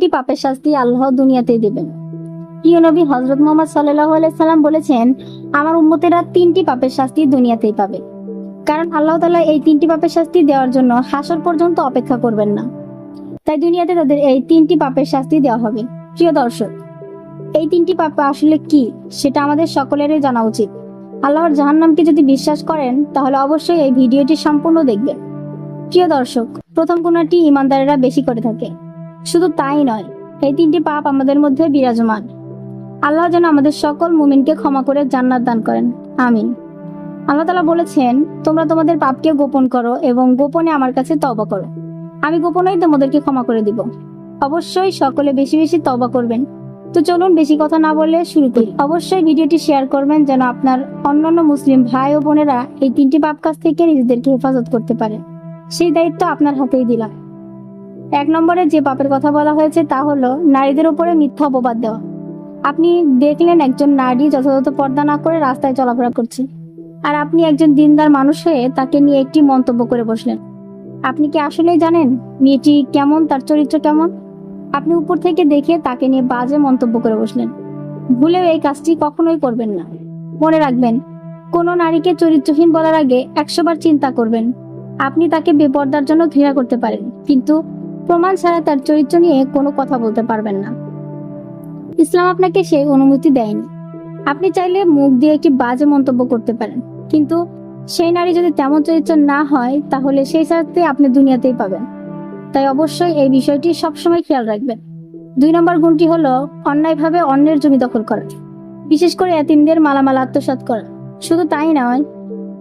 তিনটি পাপের শাস্তি আল্লাহ দুনিয়াতেই দেবেন। প্রিয় নবী হজরত মোহাম্মদ সাল্লাহ সাল্লাম বলেছেন, আমার উম্মতেরা তিনটি পাপের শাস্তি দুনিয়াতেই পাবে। কারণ আল্লাহ তাআলা এই তিনটি পাপের শাস্তি দেওয়ার জন্য হাসর পর্যন্ত অপেক্ষা করবেন না। তাই দুনিয়াতে তাদের এই তিনটি পাপের শাস্তি দেওয়া হবে। প্রিয় দর্শক, এই তিনটি পাপ আসলে কি সেটা আমাদের সকলেরই জানা উচিত। আল্লাহর জাহান্নামকে যদি বিশ্বাস করেন, তাহলে অবশ্যই এই ভিডিওটি সম্পূর্ণ দেখবেন। প্রিয় দর্শক, প্রথম গুণাটি ইমানদারেরা বেশি করে থাকে। শুধু তাই নয়, এই তিনটি পাপ আমাদের মধ্যে বিরাজমান। আল্লাহ যেন আমাদের সকল মুমিনকে ক্ষমা করে জান্নাত দান করেন। আমিন। আল্লাহ তালা বলেছেন, তোমরা তোমাদের পাপকে গোপন করো এবং গোপনে আমার কাছে তবা করো। আমি গোপনেই তোমাদেরকে ক্ষমা করে দিব। অবশ্যই সকলে বেশি বেশি তবা করবেন। তো চলুন বেশি কথা না বললে শুরু করি অবশ্যই ভিডিওটি শেয়ার করবেন যেন আপনার অন্যান্য মুসলিম ভাই ও বোনেরা এই তিনটি পাপ কাজ থেকে নিজেদেরকে হেফাজত করতে পারে। সেই দায়িত্ব আপনার হাতেই দিলাম। এক নম্বরে যে পাপের কথা বলা হয়েছে তা হলো নারীদের উপরে মিথ্যা অপবাদ দেওয়া। আপনি দেখলেন একজন নারী যথাযথ পর্দা না করে রাস্তায় চলাফেরা করছে। আর আপনি একজন দিনদার মানুষ হয়ে তাকে নিয়ে একটি মন্তব্য করে বসলেন। আপনি কি আসলেই জানেন মেয়েটি কেমন, তার চরিত্র কেমন? আপনি উপর থেকে দেখে তাকে নিয়ে বাজে মন্তব্য করে বসলেন। ভুলেও এই কাজটি কখনোই করবেন না। মনে রাখবেন, কোনো নারীকে চরিত্রহীন বলার আগে একশোবার চিন্তা করবেন। আপনি তাকে বেপর্দার জন্য ঘৃণা করতে পারেন, কিন্তু প্রমাণ ছাড়া তার চরিত্র নিয়ে কোনো কথা বলতে পারবেন না। ইসলাম আপনাকে সেই অনুমতি দেয়নি। আপনি চাইলে মুখ দিয়ে একটি বাজে মন্তব্য করতে পারেন, কিন্তু সেই নারী যদি তেমন চরিত্র না হয়, তাহলে সেই শাস্তি আপনি দুনিয়াতেই পাবেন। তাই অবশ্যই এই বিষয়টি সবসময় খেয়াল রাখবেন। দুই নম্বর গুণটি হলো অন্যায়ভাবে অন্যের জমি দখল করা। বিশেষ করে এতিমদের মালামাল আত্মসাৎ করা। শুধু তাই নয়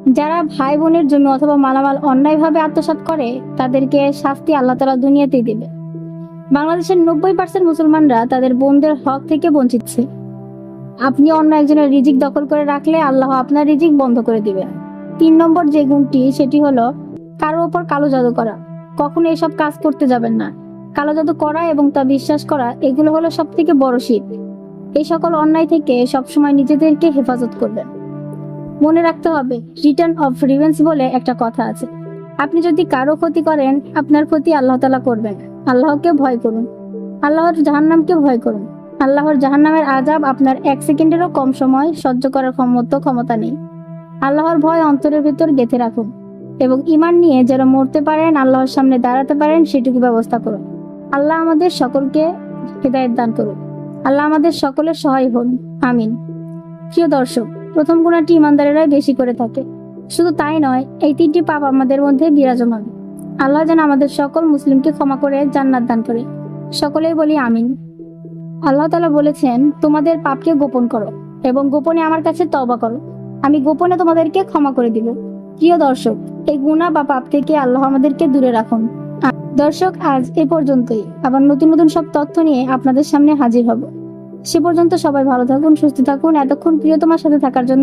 যারা ভাই বোনের জমি অথবা মালামাল অন্যায়ভাবে আত্মসাৎ করে, তাদেরকে শাস্তি আল্লাহ তালা দুনিয়াতেই দেবে। বাংলাদেশের নব্বই পার্সেন্ট মুসলমানরা তাদের বোনদের হক থেকে বঞ্চিত আপনি অন্য একজনের রিজিক দখল করে রাখলে আল্লাহ আপনার রিজিক বন্ধ করে দিবে। তিন নম্বর যে গুণটি, সেটি হলো কারও ওপর কালো জাদু করা। কখনো এসব কাজ করতে যাবেন না। কালো জাদু করা এবং তা বিশ্বাস করা, এগুলো হলো সব থেকে বড় শীত। এই সকল অন্যায় থেকে সবসময় নিজেদেরকে হেফাজত করবেন। মনে রাখতে হবে রিটার্ন অফ রিভেন্স বলে একটা কথা আছে। আপনি যদি কারও ক্ষতি করেন, আপনার ক্ষতি আল্লাহ তালা করবেন। আল্লাহকে ভয় করুন। আল্লাহর জাহান্নামকে ভয় করুন। আল্লাহর জাহান্নামের আজাব আপনার এক সেকেন্ডেরও কম সময় সহ্য করার ক্ষমতা ক্ষমতা নেই। আল্লাহর ভয় অন্তরের ভেতর গেঁথে রাখুন এবং ইমান নিয়ে যেন মরতে পারেন, আল্লাহর সামনে দাঁড়াতে পারেন, সেটুকু ব্যবস্থা করুন। আল্লাহ আমাদের সকলকে হৃদায়ত দান করুন। আল্লাহ আমাদের সকলের সহায় হন। আমিন। প্রিয় দর্শক প্রথম গুণাটি ইমানদারেরাই বেশি করে থাকে। শুধু তাই নয়, এই তিনটি পাপ আমাদের মধ্যে বিরাজমান। আল্লাহ যেন আমাদের সকল মুসলিমকে ক্ষমা করে জান্নাত দান করে। সকলেই বলি আমিন। আল্লাহ তালা বলেছেন, তোমাদের পাপকে গোপন করো এবং গোপনে আমার কাছে তবা করো। আমি গোপনে তোমাদেরকে ক্ষমা করে দিব। প্রিয় দর্শক, এই গুণা বা পাপ থেকে আল্লাহ আমাদেরকে দূরে রাখুন। দর্শক, আজ এ পর্যন্তই। আবার নতুন নতুন সব তথ্য নিয়ে আপনাদের সামনে হাজির হব। সে পর্যন্ত সবাই ভালো থাকুন সুস্থ থাকুন। এতক্ষণ প্রিয়তমার সাথে থাকার জন্য